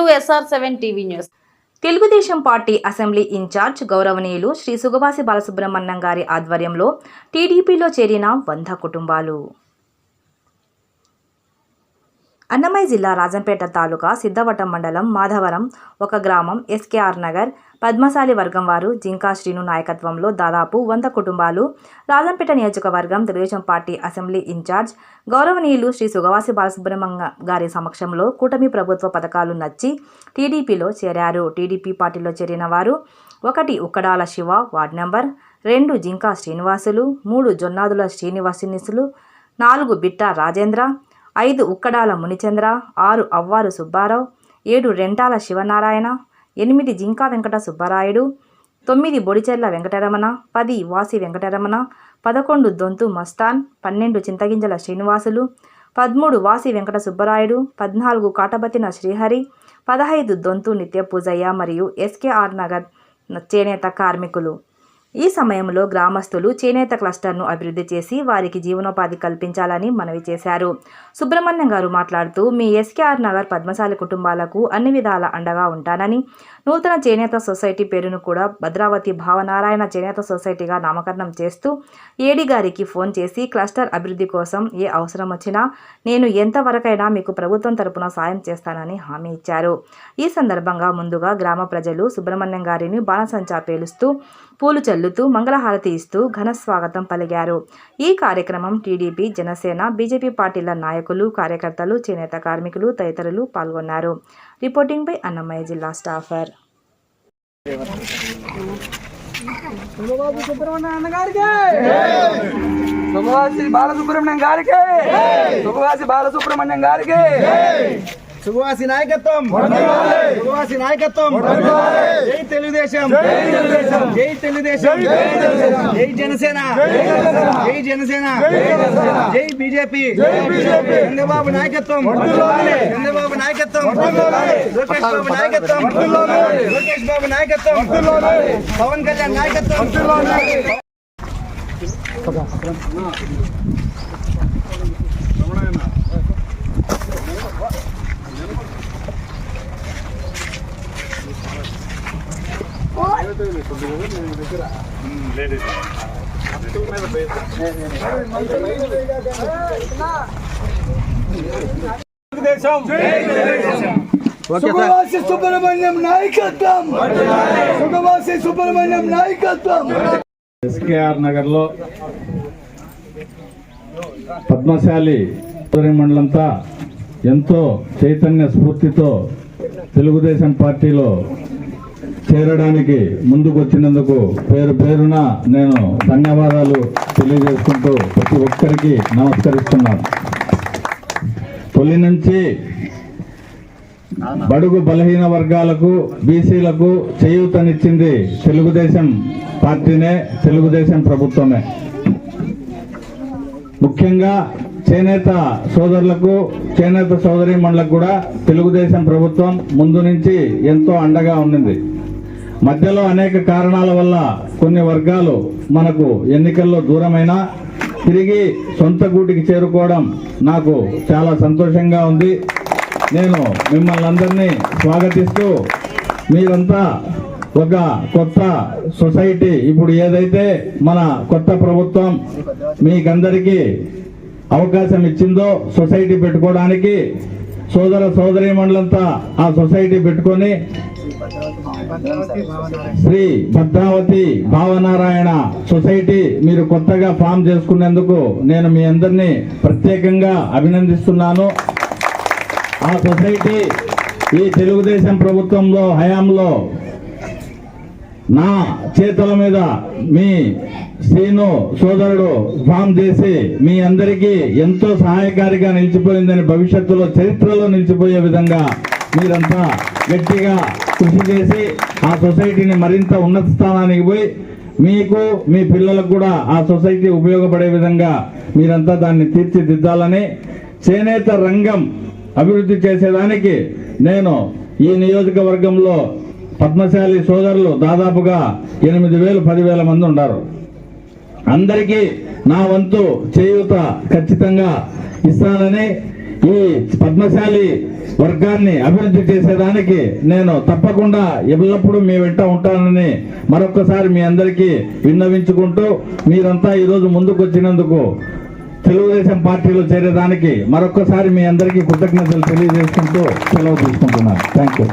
To SR seven TV news. Telugu Desam party assembly in-charge గౌరవనీయులు శ్రీ సుగవాసి బాలసుబ్రహ్మణ్యం గారి ఆధ్వర్యంలో టీడీపీలో చేరిన వంద కుటుంబాలు. అన్నమయ్య జిల్లా రాజంపేట తాలూకా సిద్ధవటం మండలం మాధవరం ఒక గ్రామం ఎస్కేఆర్ నగర్. పద్మశాలి వర్గం వారు జింకా శ్రీను నాయకత్వంలో దాదాపు వంద కుటుంబాలు. రాజంపేట నియోజకవర్గం తెలుగుదేశం పార్టీ అసెంబ్లీ ఇన్ఛార్జ్ గౌరవనీయులు శ్రీ సుగవాసి బాలసుబ్రహ్మణ్య గారి సమక్షంలో కూటమి ప్రభుత్వ పథకాలు నచ్చి టీడీపీలో చేరారు. టీడీపీ పార్టీలో చేరిన వారు ఒకటి ఉక్కడాల శివ వార్డ్ నెంబర్ రెండు జింకా శ్రీనివాసులు మూడు జొన్నాదుల శ్రీనివాసినిసులు నాలుగు బిట్ట రాజేంద్ర ఐదు ఉక్కడాల మునిచంద్ర ఆరు అవ్వారు సుబ్బారావు ఏడు రెంటాల శివనారాయణ ఎనిమిది జింకా వెంకట సుబ్బరాయుడు తొమ్మిది బొడిచెర్ల వెంకటరమణ పది వాసి వెంకటరమణ పదకొండు దొంతు మస్తాన్ పన్నెండు చింతగింజల శ్రీనివాసులు పదమూడు వాసి వెంకట సుబ్బరాయుడు పద్నాలుగు కాటబతిన శ్రీహరి పదహైదు దొంతు నిత్య పూజయ్య మరియు ఎస్కేఆర్ నగర్ చేనేత కార్మికులు. ఈ సమయంలో గ్రామస్తులు చేనేత క్లస్టర్ను అభివృద్ధి చేసి వారికి జీవనోపాధి కల్పించాలని మనవి చేశారు. సుబ్రహ్మణ్యం గారు మాట్లాడుతూ మీ ఎస్కేఆర్ నగర్ పద్మశాలి కుటుంబాలకు అన్ని విధాల అండగా ఉంటానని నూతన చేనేత సొసైటీ పేరును కూడా భద్రావతి భావనారాయణ చేనేత సొసైటీగా నామకరణం చేస్తూ ఏడి గారికి ఫోన్ చేసి క్లస్టర్ అభివృద్ధి కోసం ఏ అవసరం వచ్చినా నేను ఎంతవరకైనా మీకు ప్రభుత్వం తరపున సాయం చేస్తానని హామీ ఇచ్చారు. ఈ సందర్భంగా ముందుగా గ్రామ ప్రజలు సుబ్రహ్మణ్యం గారిని బాణసంచా పేలుస్తూ పూలు చల్లుతూ మంగళహారతి ఇస్తూ ఘన స్వాగతం పలికారు ఈ కార్యక్రమం టీడీపీ జనసేన బీజేపీ పార్టీల నాయకులు కార్యకర్తలు చేనేత కార్మికులు తదితరులు పాల్గొన్నారు. రిపోర్టింగ్ బై అన్నమయ్య జిల్లా స్టాఫర్. సుగవాసి బాలసుబ్రహ్మణ్యం గారికి! సుగవాసి బాలసుబ్రహ్మణ్యం గారికి! సువాసి నాయకత్వం. సువాసి నాయకత్వం. జై తెలుగుదేశం. జై తెలుగుదేశం. జై జనసేన. జై జనసేన. జై బీజేపీ. చంద్రబాబు నాయకత్వం. చంద్రబాబు నాయకత్వం. లోకేష్ బాబు నాయకత్వం. లోకేష్ బాబు నాయకత్వం. పవన్ కళ్యాణ్ నాయకత్వం. సుఖవాసి సుబ్రహ్మణ్యం నాయకత్వం. సుఖవాసి సుబ్రహ్మణ్యం నాయకత్వం. ఎస్కేఆర్ నగర్లో పద్మశాలి సోదరి మండలంతా ఎంతో చైతన్య స్ఫూర్తితో తెలుగుదేశం పార్టీలో చేరడానికి ముందుకు వచ్చినందుకు పేరు పేరున నేను ధన్యవాదాలు తెలియజేసుకుంటూ ప్రతి ఒక్కరికి నమస్కరిస్తున్నాను. తొలి నుంచి బడుగు బలహీన వర్గాలకు బీసీలకు చేయూతనిచ్చింది తెలుగుదేశం పార్టీనే తెలుగుదేశం ప్రభుత్వమే. ముఖ్యంగా చేనేత సోదరులకు చేనేత సోదరి కూడా తెలుగుదేశం ప్రభుత్వం ముందు నుంచి ఎంతో అండగా ఉండింది మధ్యలో అనేక కారణాల వల్ల కొన్ని వర్గాలు మనకు ఎన్నికల్లో దూరమైనా తిరిగి సొంత గూటికి చేరుకోవడం నాకు చాలా సంతోషంగా ఉంది. నేను మిమ్మల్ని అందరినీ స్వాగతిస్తూ మీరంతా ఒక కొత్త సొసైటీ ఇప్పుడు ఏదైతే మన కొత్త ప్రభుత్వం మీకందరికీ అవకాశం ఇచ్చిందో సొసైటీ పెట్టుకోవడానికి సోదర సోదరి మండలంతా ఆ సొసైటీ పెట్టుకొని శ్రీ భద్రావతి భావనారాయణ సొసైటీ మీరు కొత్తగా ఫామ్ చేసుకునేందుకు నేను మీ అందరినీ ప్రత్యేకంగా అభినందిస్తున్నాను. ఆ సొసైటీ ఈ తెలుగుదేశం ప్రభుత్వంలో హయాంలో నా చేతుల మీద మీ శ్రీను సోదరుడు ఫామ్ చేసి మీ అందరికీ ఎంతో సహాయకారిగా నిలిచిపోయిందని భవిష్యత్తులో చరిత్రలో నిలిచిపోయే విధంగా మీరంతా గట్టిగా కృషి చేసి ఆ సొసైటీని మరింత ఉన్నత స్థానానికి పోయి మీకు మీ పిల్లలకు కూడా ఆ సొసైటీ ఉపయోగపడే విధంగా మీరంతా దాన్ని తీర్చిదిద్దాలని చేనేత రంగం అభివృద్ధి చేసేదానికి నేను ఈ నియోజకవర్గంలో పద్మశాలి సోదరులు దాదాపుగా ఎనిమిది వేలు పదివేల మంది ఉన్నారు అందరికీ నా వంతు చేయూత ఖచ్చితంగా ఇస్తానని ఈ పద్మశాలి వర్గాన్ని అభివృద్ధి చేసేదానికి నేను తప్పకుండా ఎల్లప్పుడూ మీ వెంట ఉంటానని మరొకసారి మీ అందరికీ విన్నవించుకుంటూ మీరంతా ఈరోజు ముందుకు వచ్చినందుకు తెలుగుదేశం పార్టీలో చేరేదానికి మరొకసారి మీ అందరికీ కృతజ్ఞతలు తెలియజేసుకుంటూ సెలవు తీసుకుంటున్నాను. Thank you